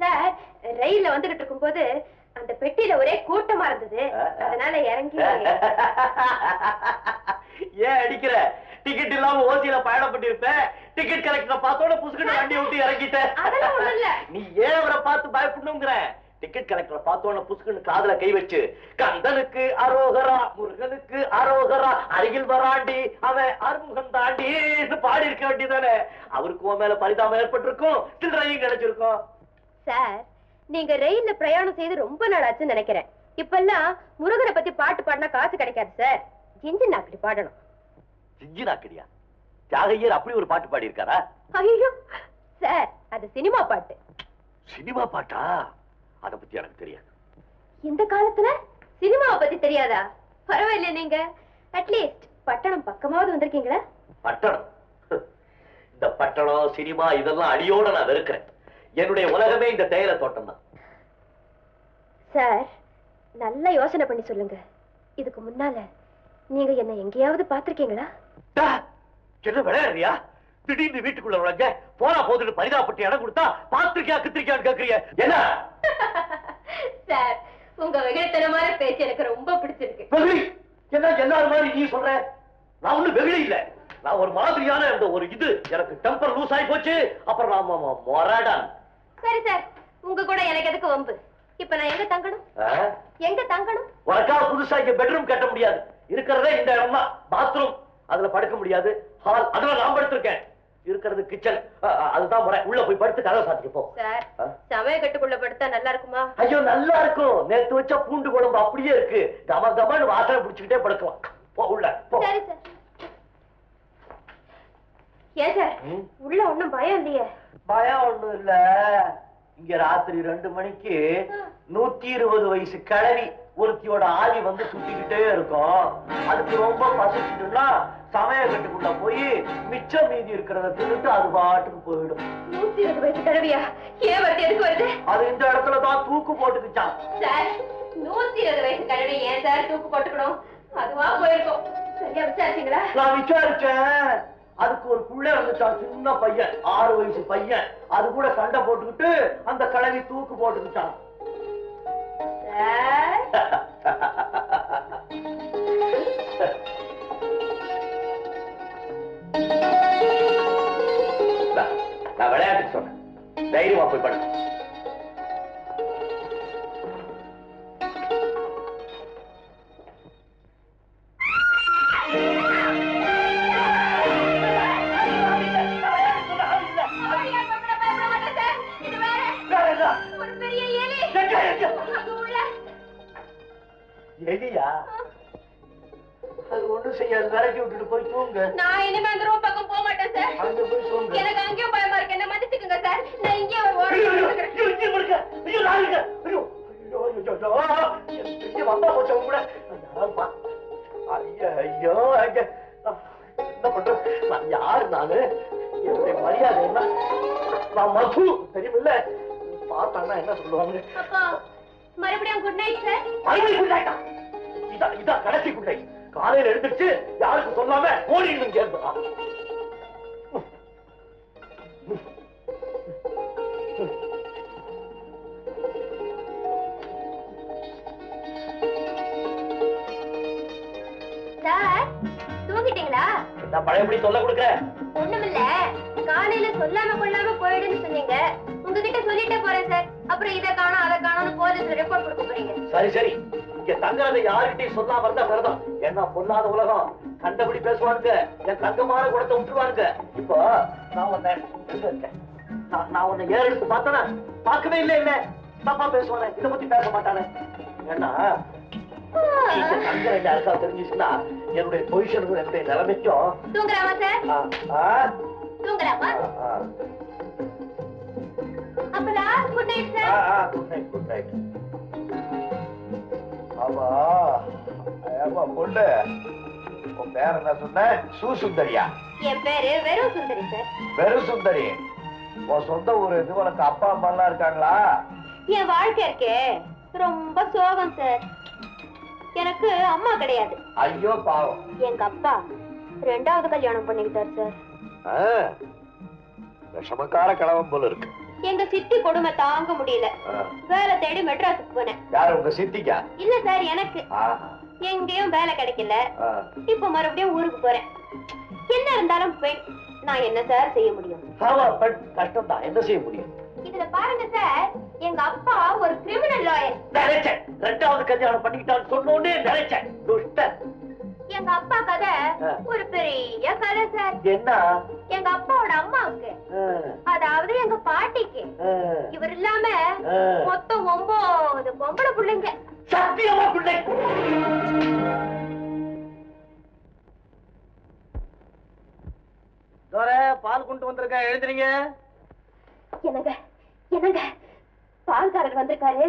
Sir ரயில்ல வந்துகிட்டு இருக்கும்போது அந்த பெட்டியில ஒரே கூட்டமா இருந்தது. அதனால இறங்கி ஏன் அடிக்கிற? டிக்கெட் இல்லாம ஓசியில பயணம் பண்ணிருப்பேன் டிக்கெட் கலெக்டரை பார்த்தோட புசுக்கிட்டு வண்டி விட்டு இறங்கிட்டேன். நீ ஏன் அவரை பார்த்து பயப்படணுங்கிற? டிக்கெட் கலெக்டரை பார்த்தோன்னு புசுக்குன்னு காதுல கை வச்சு கந்தனுக்கு அரோகரா முருகனுக்கு அரோகரா அருகில் வராண்டி அவன் அறுமுகம் தாண்டி பாடி இருக்க வேண்டியதானே அவருக்கு மேல பரிதாபம் ஏற்பட்டிருக்கும் சில்லறையும் கிடைச்சிருக்கும். சார் நீங்க ரயில்ல பிரயாணம் செய்து ரொம்ப நாள் ஆச்சுன்னு நினைக்கிறேன். இப்பெல்லாம் முருகனை பத்தி பாட்டு பாடினா காசு கிடைக்காது சார். இன்ஜின் அப்படி பாடணும். சிஞ்சி நாக்கடியா? தியாகையர் அப்படி ஒரு பாட்டு பாடி இருக்காரா ஐயோ சார் அது சினிமா பாட்டு. சினிமா பாட்டா? அத பத்தி எனக்கு தெரியாது. இந்த காலத்துல சினிமாவை பத்தி தெரியாதா? பரவாயில்ல நீங்க. அட்லீஸ்ட் பட்டணம் பக்கமாவது வந்திருக்கீங்களா? பட்டணம். இந்த பட்டணம் சினிமா இதெல்லாம் அடியோட நான் வெறுக்கிறேன். என்னுடைய உலகமே இந்த தேயிலை தோட்டம் தான் சார் நல்லா யோசனை பண்ணி சொல்லுங்க. இதுக்கு முன்னால நீங்க என்ன எங்கேயாவது பாத்திருக்கீங்களா என்ன விளையாடுறியா? திடீர்னு வீட்டுக்குள்ள நுழைஞ்ச போனா போதுன்னு பரிதாபப்பட்டு இடம் கொடுத்தா பாத்திருக்கியா கித்திருக்கியான்னு கேக்குறிய. என்ன? சார் உங்க வெகுளித்தனமான பேச்சு எனக்கு ரொம்ப பிடிச்சிருக்கு. வெகுளி? என்ன எல்லாரும் மாதிரி நீ சொல்ற? நான் ஒண்ணு வெகுளி இல்ல. நான் ஒரு மாதிரியான இந்த ஒரு இது. எனக்கு டெம்பர் லூஸ் ஆகி போச்சு. அப்புறம் நான் மொரடான் சரி சார் உங்க கூட எனக்கு எதுக்கு வம்பு? இப்ப நான் எங்க தங்கணும்? எங்க தங்கணும்? உனக்காக புதுசா இங்க பெட்ரூம் கட்ட முடியாது. இருக்கிறதே இந்த இடம் பாத்ரூம் அதுல படுக்க முடியாது. ஹால் அதுல நான் படுத்திருக்கேன். இருக்கிறது கிச்சன் அதுதான் முறை. உள்ள போய் படுத்து கதவை சாத்திக்க போ. சார்? சமய கட்டுக்குள்ள படுத்தா நல்லா இருக்குமா? ஐயோ நல்லா இருக்கும். நேத்து வச்ச பூண்டு குழம்பு அப்படியே இருக்கு. கம கமன்னு வாசனை பிடிச்சுக்கிட்டே படுக்கலாம். போ உள்ள போ. சரி சார். ஏன் சார்? உள்ள ஒண்ணும் பயம் இல்லையே. பயம் ஒண்ணும் இல்ல. இங்க ராத்திரி ரெண்டு மணிக்கு நூத்தி இருபது வயசு கிழவி ஒருத்தியோட ஆவி வந்து சுத்திக்கிட்டே இருக்கும். அதுக்கு ரொம்ப பசிச்சுட்டுன்னா சமய கட்டுக்குள்ள போய் மிச்சம் மீதி இருக்கிறத தின்னுட்டு அது பாட்டுக்கு போயிடும். நூத்தி இருபது வயசு கிழவியா? ஏன் வருது? எதுக்கு வருது? அது இந்த இடத்துல தான் தூக்கு போட்டுக்குச்சான் சார் நூத்தி இருபது வயசு கிழவி ஏன் சார் தூக்கு போட்டுக்கணும்? அதுவா போயிருக்கும். சரியா விசாரிச்சீங்களா? நான் விசாரிச்சேன். அதுக்கு ஒரு புள்ள இருந்துச்சான் சின்ன பையன் ஆறு வயசு பையன். அது கூட சண்டை போட்டுக்கிட்டு அந்த கிழவி தூக்கு போட்டுக்கிச்சான் எலியா அது ஒண்ணும் செய்யாது விரட்டி விட்டுட்டு போய் தூங்க நான் இனிமே அந்த ரூம் பக்கம் போக மாட்டேன் சார் அங்க போய் தூங்க எனக்கு அங்கேயும் பயமா இருக்கு என்ன மன்னிச்சுக்குங்க சார் நான் இங்கே ஒரு ஓரம் ஐயோ, இங்கே. ஐயோ, நான். ஐயோ, ஐயோ, வந்தா கூட. ஐயா, ஐயோ. என்ன? நான் யாரு நானு? என்னுடைய மரியாதை என்ன? நான் மது, தெரியுமில்ல? பார்த்தாங்கன்னா என்ன சொல்லுவாங்க? அப்பா மறுபடியும் குட் நைட் சார் மறுபடியும்? இதா- இதா கடைசி good night. காலையில எழுந்திருச்சு யாருக்கும் சொல்லாம இங்க இருந்து. சார் தூங்கிட்டீங்களா நான் பழையபடி சொல்ல கொடுக்குறேன் ஒண்ணுமில்ல காலையில சொல்லாம கொள்ளாம போயிடுன்னு சொன்னீங்க உங்ககிட்ட சொல்லிட்டே போறேன் சார். அப்புறம் இதை காணோம் அதை காணோம்னு போலீஸ்ல ரிப்போர்ட் கொடுக்க போறீங்க. சரி சரி. இங்க தங்குறதை யாருகிட்டயும் சொல்லாம இருந்தா விரதம். என்ன பொல்லாத உலகம். கண்டபடி பேசுவானுங்க. என் தங்கமான குணத்தை விட்டுருவானுங்க இப்போ நான் உன்னை நான் உன்னை ஏற எடுத்து பார்த்தனா? பார்க்கவே இல்லை என்ன? தப்பா பேசுவானே. இதை பத்தி பேச மாட்டானே. ஏன்னா யாருக்கா தெரிஞ்சுச்சுன்னா என்னுடைய பொசிஷனுக்கும் என்னுடைய நிலைமைக்கும் தூங்குறாமா சார்? தூங்குறாமா? ஆ, ஆ. அப்ப last good night sir good night good night ஆமா ஆமா பொண்ணு. உன் பேர் என்ன சொன்ன? சுசுந்தரியா? என் பேரு வெறும் சுந்தரி சார் வெறும் சுந்தரி. உன் சொந்த ஊர் இது உனக்கு அப்பா அம்மா எல்லாம் இருக்காங்களா? என் வாழ்க்கை இருக்கே. ரொம்ப சோகம் சார் எனக்கு அம்மா கிடையாது. ஐயோ பாவம். எங்க அப்பா ரெண்டாவது கல்யாணம் பண்ணிக்கிட்டார் சார் விஷமக்கார கிழவன் போல இருக்கு. எங்க சித்தி கொடுமை தாங்க முடியல. வேலை தேடி மெட்ராஸுக்கு போனேன். யாரு உங்க சித்திக்கா? இல்ல சார் எனக்கு. எங்கேயும் வேலை கிடைக்கல. இப்ப மறுபடியும் ஊருக்கு போறேன். என்ன இருந்தாலும் பெண் நான் என்ன சார் செய்ய முடியும்? பெண் கஷ்டம் தான் என்ன செய்ய முடியும்? இதுல பாருங்க சார் எங்க அப்பா ஒரு கிரிமினல் லாயர் நினைச்சேன். ரெண்டாவது கல்யாணம் பண்ணிக்கிட்டான்னு சொன்னோடனே நினைச்சேன். எங்க அப்பா கதை. ஒரு பெரிய கதை சார். என்ன? எங்க அப்பாவோட அம்மாவுக்கு. அதாவது எங்க பாட்டிக்கு. இவர் இல்லாம. மொத்தம் ஒன்பது பொம்பளை பிள்ளைங்க. சத்தியமா பிள்ளை. பால் கொண்டு வந்திருக்க? எழுதுறீங்க என்னங்க என்னங்க? பால்காரர் வந்திருக்காரு.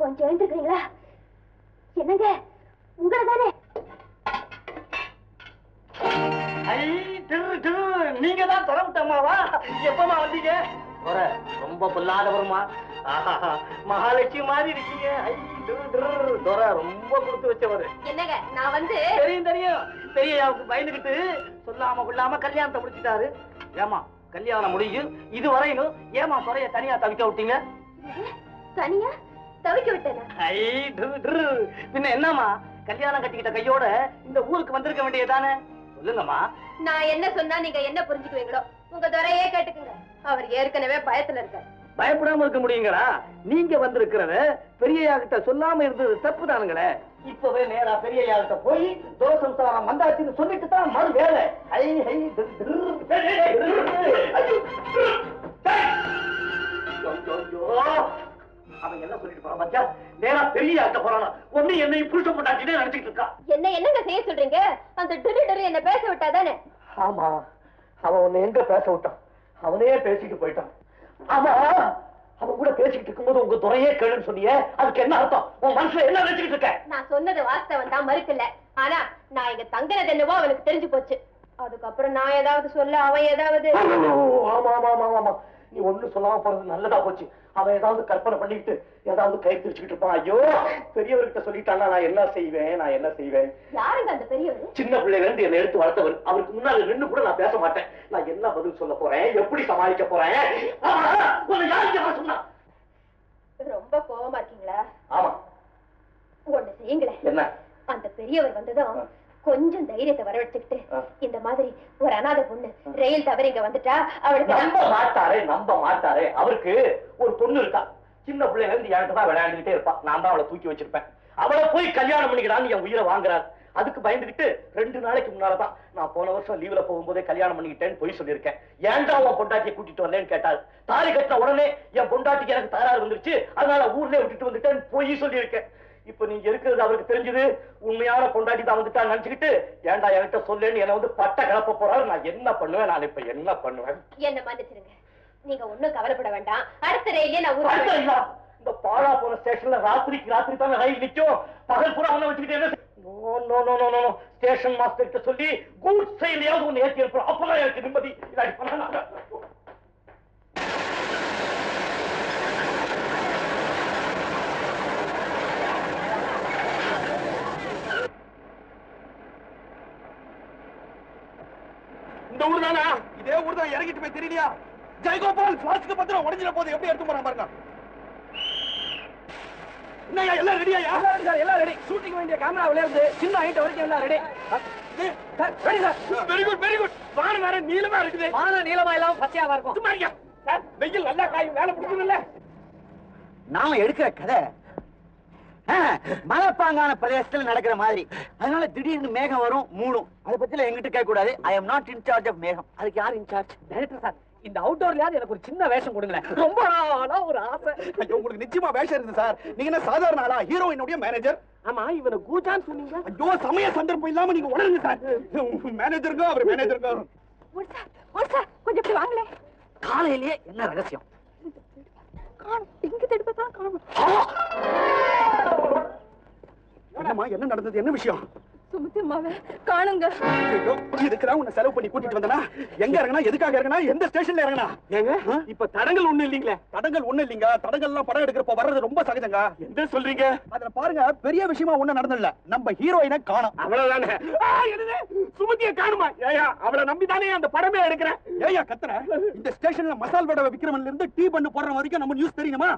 கொஞ்சம் எழுந்திருக்கிறீங்களா? என்னங்க? உங்களை தானே ஐ திரு திரு. நீங்க தான் தொடர்புட்டம்மாவா எப்பமா வந்தீங்க? தோர ரொம்ப பொல்லாதவருமா? ஆஹா, மகாலட்சுமி மாதிரி இருக்கீங்க. ஐ திரு ரொம்ப கொடுத்து வச்சவரு. என்னங்க நான் வந்து தெரியும் தெரியும். பெரியயாவுக்கு பயந்துகிட்டு சொல்லாம கொள்ளாம கல்யாணத்தை முடிச்சிட்டாரு. ஏமா கல்யாணம் முடிஞ்சு இது வரையிலும் ஏமா துறைய தனியா தவிக்க விட்டீங்க? தனியா? தவிக்க விட்டேனா? ஐ டிரு, டிரு. பின்ன என்னம்மா? கல்யாணம் கட்டிக்கிட்ட கையோட இந்த ஊருக்கு வந்திருக்க வேண்டியதானே சொல்லுங்கம்மா. நான் என்ன சொன்னா நீங்க என்ன புரிஞ்சுக்குவீங்களோ உங்க துறையே கேட்டுக்குங்க. அவர் ஏற்கனவே பயத்துல இருக்காரு. பயப்படாம இருக்க முடியுங்களா? நீங்க வந்திருக்கிறத பெரிய கிட்ட சொல்லாம இருந்தது தப்பு தானுங்களே இப்பவே நேரா பெரிய கிட்ட போய் தோசம்சாரம் வந்தாச்சுன்னு சொல்லிட்டு தான் மறு வேலை. ஐ ஐயோ, அவன் என்ன சொல்லிட்டு போறான் பாத்தியா? நேரா பெரிய ஆட்ட போறானா? ஒண்ணு என்னை புருஷன் பண்ணாச்சுன்னே நினைச்சிட்டு இருக்கா? என்ன என்னங்க செய்ய சொல்றீங்க? அந்த டிரு டிரு என்ன பேச விட்டாதானே? ஆமா அவன் உன்னை எங்க பேச விட்டான்? அவனே பேசிட்டு போயிட்டான். ஆமா அவன் கூட பேசிக்கிட்டு இருக்கும்போது உங்க துறையே கேளுன்னு சொன்னியே அதுக்கு என்ன அர்த்தம்? உன் மனசுல என்ன இருக்க? நான் சொன்னது வாஸ்தவம் தான் மறுக்கல. ஆனா நான் இங்க தங்கினது என்னவோ அவனுக்கு தெரிஞ்சு போச்சு. அதுக்கப்புறம் நான் ஏதாவது சொல்ல அவன் ஏதாவது ஆமா ஆமா ஆமா ஆமா. நீ ஒண்ணு சொல்லாம போறது நல்லதா போச்சு. அவன் ஏதாவது கற்பனை பண்ணிட்டு ஏதாவது கை பிரிச்சுக்கிட்டு இருப்பான். ஐயோ பெரியவர்கிட்ட சொல்லிட்டான்னா நான் என்ன செய்வேன்? நான் என்ன செய்வேன்? யாருங்க அந்த பெரியவர்? சின்ன பிள்ளைல இருந்து என்னை எடுத்து வளர்த்தவர். அவருக்கு முன்னால நின்னு கூட நான் பேச மாட்டேன். நான் என்ன பதில் சொல்ல போறேன்? எப்படி சமாளிக்க போறேன்? சொன்னா? ரொம்ப கோவமா இருக்கீங்களா? ஆமா. ஒண்ணு செய்யுங்களேன். என்ன? அந்த பெரியவர் வந்ததும். கொஞ்சம் தைரியத்தை வரவழைச்சுக்கிட்டு. இந்த மாதிரி ஒரு அனாதை பொண்ணு ரயில் தவறி இங்க வந்துட்டா அவளுக்கு நம்ப மாட்டாரே நம்ப மாட்டாரே. அவருக்கு ஒரு பொண்ணு இருக்கா? சின்ன பிள்ளைல இருந்து என்கிட்ட தான் விளையாண்டுகிட்டே இருப்பா. நான் தான் அவளை தூக்கி வச்சிருப்பேன். அவளை போய் கல்யாணம் பண்ணிக்கிறான்னு என் உயிரை வாங்குறாரு. அதுக்கு பயந்துகிட்டு ரெண்டு நாளைக்கு முன்னாலதான் நான் போன வருஷம் லீவ்ல போகும்போதே கல்யாணம் பண்ணிக்கிட்டேன்னு பொய் சொல்லியிருக்கேன். ஏன்டா உன் பொண்டாட்டியை கூட்டிட்டு வரலன்னு கேட்டாரு தாலி கட்டின உடனே என் பொண்டாட்டிக்கு எனக்கு தகராறு வந்துருச்சு. அதனால ஊர்லயே விட்டுட்டு வந்துட்டேன்னு பொய் சொல்லியிருக்கேன். இப்ப நீங்க இருக்கிறது அவருக்கு தெரிஞ்சது. உண்மையான பொண்டாட்டி தான் வந்துட்டா நினைச்சுக்கிட்டு ஏன்டா என்கிட்ட சொல்லேன்னு என்னை வந்து பட்ட கிளப்ப போறாரு. நான் என்ன பண்ணுவேன்? நான் இப்ப என்ன பண்ணுவேன்? என்ன மன்னிச்சிருங்க. நீங்க ஒண்ணும் கவலைப்பட வேண்டாம். அடுத்த ரயிலே? நான் இந்த பாழா போன ஸ்டேஷன்ல ராத்திரிக்கு ராத்திரி தானே ரயில் நிக்கும். பகல் பூரா அவனை வச்சுக்கிட்டு no no no no no. Station master கிட்ட சொல்லி கூட்ஸ் செயலையாவது ஒண்ணு ஏத்தி இருப்போம் அப்பதான் எனக்கு நிம்மதி. இல்லாட்டி பண்ண இந்த ஊர் தானா? இதே ஊர் தான் இறங்கிட்டு போய் தெரியலையா? ஜெயகோபால் பிளாஸ்டிக் பத்திரம் உடஞ்சிட போது எப்படி எடுத்து போறான் பாருங்க. என்னய்யா எல்லாம் ரெடியாயா சார் எல்லாம் ரெடி ஷூட்டிங் வேண்டிய கேமரா இருந்து சின்ன ஐட்டம் வரைக்கும் எல்லாம் ready sir ready sir very good very good வானம் வேற நீளமா இருக்குது. வானம் நீளமா இல்லாம பச்சையாவா இருக்கும். சும்மா இருங்க. சார் வெயில் நல்லா காயும். வேலை பிடிக்கணும்ல நாம எடுக்கிற கதை மலைப்பாங்கான பிரதேசத்துல நடக்கிற மாதிரி. அதனால திடீர்னு மேகம் வரும் மூணும் அதை பத்தில எங்கிட்ட கேட்க கூடாது I am not incharge of மேகம். அதுக்கு யார் இன்சார்ஜ் டைரக்டர் சார் இந்த அவுட்டோர்லயாவது எனக்கு ஒரு சின்ன வேஷம் கொடுங்களேன். ரொம்ப நாளா ஒரு ஆசை. ஐயோ உங்களுக்கு நிச்சயமா வேஷம் இருக்குது சார் நீங்க என்ன சாதாரண ஆளா? ஹீரோயினுடைய மேனேஜர் ஆமா இவனை கூஜான்னு சொன்னீங்க. ஐயோ சமய சந்தர்ப்பம் இல்லாம நீங்க உணருங்க சார் மேனேஜருங்க அவர் மேனேஜருங்க கொஞ்சம் இப்படி வாங்களே காலையிலேயே என்ன ரகசியம்? இங்க தடுப்பா என்னம்மா என்ன நடந்தது? என்ன விஷயம்? சும்மா சுமதி அம்மாவை காணுங்க. ஐயோ, இதுக்குதான் உன்னை செலவு பண்ணி கூட்டிட்டு வந்தனா? எங்க இறங்கினா எதுக்காக இறங்கினா? எந்த ஸ்டேஷன்ல இறங்கினா? ஏங்க? இப்ப தடங்கள் ஒண்ணு இல்லீங்களே? தடங்கள் ஒண்ணு இல்லைங்க. தடங்கள் எல்லாம் படம் எடுக்கிறப்ப வர்றது ரொம்ப சகஜங்க. என்ன சொல்றீங்க? அதுல பாருங்க பெரிய விஷயமா ஒண்ணு நடந்தல நம்ம ஹீரோயினை காணோம். அவ்வளவுதானே? சுமதியை காணுமா? ஏயா அவளை நம்பிதானே அந்த படமே எடுக்கிறேன். ஏயா கத்துற? இந்த ஸ்டேஷன்ல மசால் வடை விக்கிறவன்ல இருந்து டீ பண்ணு போடுற வரைக்கும் நம்ம நியூஸ் தெரியுமா?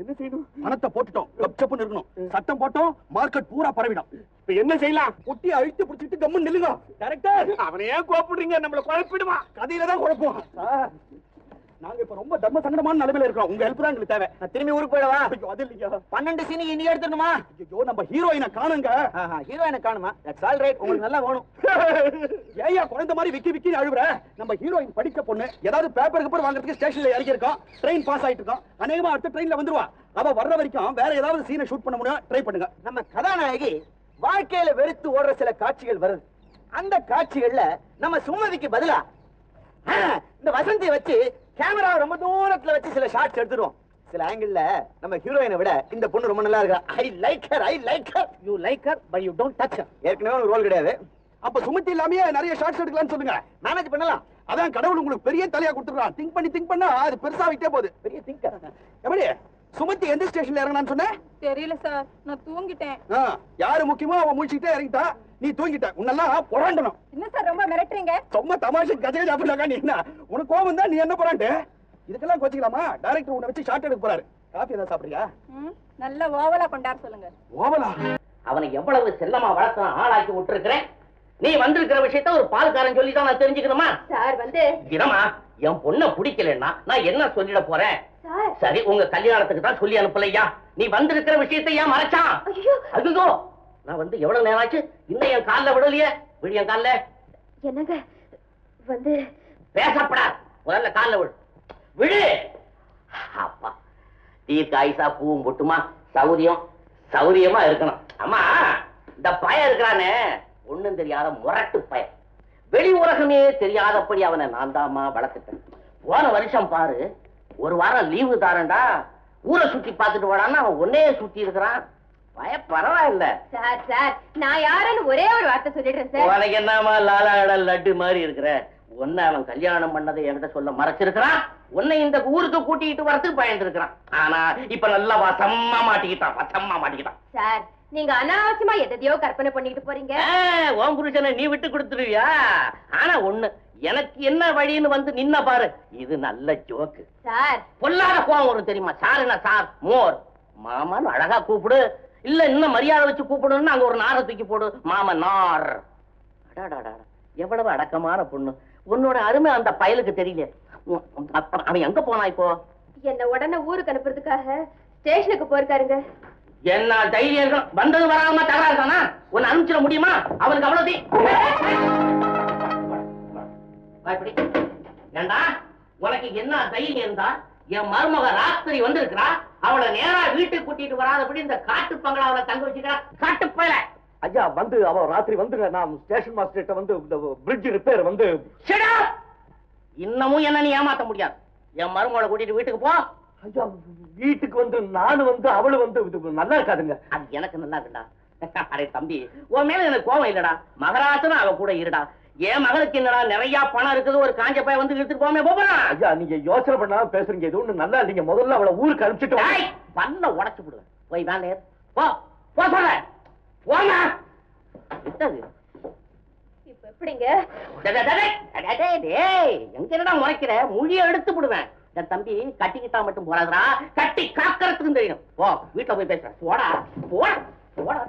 என்ன செய்யணும்? பணத்தை போட்டுட்டோம். கப் சப்புன்னு இருக்கணும். சட்டம் போட்டோம் மார்க்கெட் பூரா பரவிடும். இப்ப என்ன செய்யலாம்? ஒட்டி அழுத்தி பிடிச்சிட்டு கம்முன்னு நில்லுங்க. டைரக்டர் அவனை ஏன் கோப்பிடுறீங்க நம்மள குழப்பிடுவான் கதையில தான் குழப்பம். சார், நாங்க இப்ப ரொம்ப தர்ம சங்கடமான நிலைமையில இருக்கோம். உங்க ஹெல்ப் தான் எங்களுக்கு தேவை. நான் திரும்பி ஊருக்கு போயிடவா? அது இல்லையா பன்னெண்டு சீனி இன்னைக்கு எடுத்துடணுமா? ஐயோ நம்ம ஹீரோயினை காணுங்க. ஹீரோயினை காணுமா? தட்ஸ் ஆல் ரைட் உங்களுக்கு நல்லா வேணும். ஏயா குழந்தை மாதிரி விக்கி விக்கி அழுகுற நம்ம ஹீரோயின் படிக்க பொண்ணு ஏதாவது பேப்பருக்கு போய் வாங்குறதுக்கு ஸ்டேஷன்ல இறங்கி இருக்கோம் ட்ரெயின் பாஸ் ஆயிட்டு இருக்கோம் அநேகமா அடுத்த ட்ரெயின்ல வந்துருவா. அவ வர்ற வரைக்கும் வேற ஏதாவது சீனை ஷூட் பண்ண முடியும்? ட்ரை பண்ணுங்க. நம்ம கதாநாயகி வாழ்க்கையில வெறுத்து ஓடுற சில காட்சிகள் வருது. அந்த காட்சிகள்ல நம்ம சுமதிக்கு பதிலா இந்த வசந்தியை வச்சு கேமரா ரொம்ப தூரத்துல வச்சு சில ஷாட்ஸ் எடுத்துருவோம் சில ஆங்கிள் நம்ம ஹீரோயினை விட இந்த பொண்ணு ரொம்ப நல்லா இருக்கா? I like her I like her you like her but you don't touch her ஏற்கனவே ஒரு ரோல் கிடையாது. அப்ப சுமத்தி இல்லாமயே நிறைய ஷார்ட்ஸ் எடுக்கலாம்னு சொல்லுங்க. மேனேஜ் பண்ணலாம். அதான் கடவுள் உங்களுக்கு பெரிய தலையா கொடுத்துருக்கான். திங்க் பண்ணி திங்க் பண்ணா அது பெருசாவிட்டே போகுது. பெரிய திங்கர் எப்படி சுமத்தி எந்த ஸ்டேஷன்ல இறங்கினான்னு சொன்னேன் தெரியல சார். நான் தூங்கிட்டேன். யாரு முக்கியமோ அவன் முடிச்சுட்டே இறங்கிட்டா? நீ தூங்கிட்ட. உன்னெல்லாம் புறாண்டணும். என்ன சார் ரொம்ப மிரட்டுறீங்க? சும்மா தமாஷு கஜகஜ அப்படின்னாக்கா நீ என்ன? உனக்கு கோவம் தான் நீ என்ன போறான்ட்டு இதுக்கெல்லாம் கோச்சிக்கலாமா? டைரக்டர் உன்னை வச்சு ஷார்ட் எடுக்க போறாரு. காஃபி ஏதாவது சாப்பிடுறியா? நல்ல ஓவலா கொண்டாட சொல்லுங்க. ஓவலா? அவனை எவ்வளவு செல்லமா வளர்த்து ஆளாக்கி விட்டுருக்கிறேன்? நீ வந்திருக்கிற விஷயத்த ஒரு பால்காரன் சொல்லி தான் நான் தெரிஞ்சுக்கணுமா? சார் வந்து இடமா என் பொண்ணை பிடிக்கலன்னா நான் என்ன சொல்லிட போறேன்? சார். உங்க கல்யாணத்துக்கு தான் சொல்லி அனுப்பலையா? நீ வந்திருக்கிற விஷயத்தை ஏன் மறைச்சான்? அதுதோ நான் வந்து எவ்வளவு நேரம் ஆச்சு இன்னும் என் கால்ல விடலையே? விடு என் கால்ல. என்னங்க வந்து பேசப்படாது. முதல்ல கால்ல விடு. விடு. அப்பா தீர்க்க ஆயுசா பூவும் பொட்டுமா? சௌரியம் சௌரியமா இருக்கணும். அம்மா இந்த பையன் இருக்கிறானே. ஒண்ணும் தெரியாத முரட்டு பையன் வெளி உலகமே தெரியாதபடி அவனை நான் தாமா வளர்த்துட்டேன். போன வருஷம் பாரு ஒரு வாரம் லீவு தாரேன்டா. ஊரை சுத்தி பார்த்துட்டு வாடான்னா அவன் ஒன்னே சுத்தி இருக்கிறான். பய பரவாயில்ல. சார் சார் நான் யாருன்னு ஒரே ஒரு வார்த்தை சொல்லிடுறேன் சார். உனக்கு என்னமா லாலாட லட்டு மாதிரி இருக்கிற? உன்னை அவன் கல்யாணம் பண்ணதை என்கிட்ட சொல்ல மறைச்சிருக்கிறான். உன்னை இந்த ஊருக்கு கூட்டிட்டு வரதுக்கு பயந்துருக்கிறான். ஆனா இப்ப நல்லா வசமா மாட்டிக்கிட்டான் வசமா மாட்டிக்கிட்டான். சார் நீங்க அனாவசியமா எதையோ கற்பனை பண்ணிட்டு போறீங்க. உன் புருஷனை நீ விட்டு கொடுத்துருவியா? ஆனா ஒண்ணு எனக்கு என்ன வழின்னு வந்து நின்ன பாரு. இது நல்ல ஜோக்கு சார். பொல்லாத கோவம் வரும் தெரியுமா? சாருனா சார்? மோர். மாமன் அழகா கூப்பிடு. இல்ல இன்னும் மரியாதை வச்சு கூப்பிடணும்னு அங்க ஒரு நாரை தூக்கி போடு. மாமன் நார். எவ்வளவு அடக்கமான பொண்ணு. உன்னோட அருமை அந்த பயலுக்கு தெரியல. அவன் எங்க போனா இப்போ? என்ன உடனே ஊருக்கு அனுப்புறதுக்காக ஸ்டேஷனுக்கு போயிருக்காருங்க. என்ன தைரியம் வந்தது வராம தகராறு தானா? உன்னை அனுப்பிச்சிட முடியுமா? அவனுக்கு அவ்வளவு இப்படி. ஏண்டா உனக்கு என்ன தைரியம் இருந்தா என் மருமக ராத்திரி வந்திருக்கிறா அவளை நேரா வீட்டுக்கு கூட்டிட்டு வராதபடி இந்த காட்டு பங்களாவில தங்க வச்சுக்கிறா. காட்டு பயல ஐயா வந்து அவ ராத்திரி வந்துங்க நான் ஸ்டேஷன் மாஸ்டர்கிட்ட வந்து இந்த பிரிட்ஜ் ரிப்பேர் வந்து! இன்னமும் என்ன நீ ஏமாத்த முடியாது. என் மருமகளை கூட்டிட்டு வீட்டுக்கு போ. ஐயா வீட்டுக்கு வந்து நானு வந்து அவளு வந்து நல்லா இருக்காதுங்க. அது எனக்கு நல்லா இருக்குடா. அரே தம்பி உன் மேல எனக்கு கோவம் இல்லடா. மகராசனும் அவ கூட இருடா. என் மகனுக்கு என்னடா நிறைய பணம் இருக்குது ஒரு காஞ்ச பையன் வந்து இழுத்துட்டு போமே போறான்? ஐயா நீங்க யோசனை பண்ணாம பேசுறீங்க. இது ஒண்ணு நல்லா இல்லைங்க. முதல்ல அவளை ஊருக்கு அனுப்பிச்சிட்டு. பல்ல உடைச்சு விடுவேன். போய் வேண்டே போ போ சொல்றேன் போமா விட்டது இப்ப எப்படிங்க? எங்க என்னடா முறைக்கிற? மொழிய எடுத்து விடுவேன். என் தம்பி கட்டிக்கிட்டா மட்டும் போறாதடா. கட்டி காக்கறதுக்கும் தெரியும். போ வீட்டுல போய் பேசுறேன். போடா. போடா. போடா.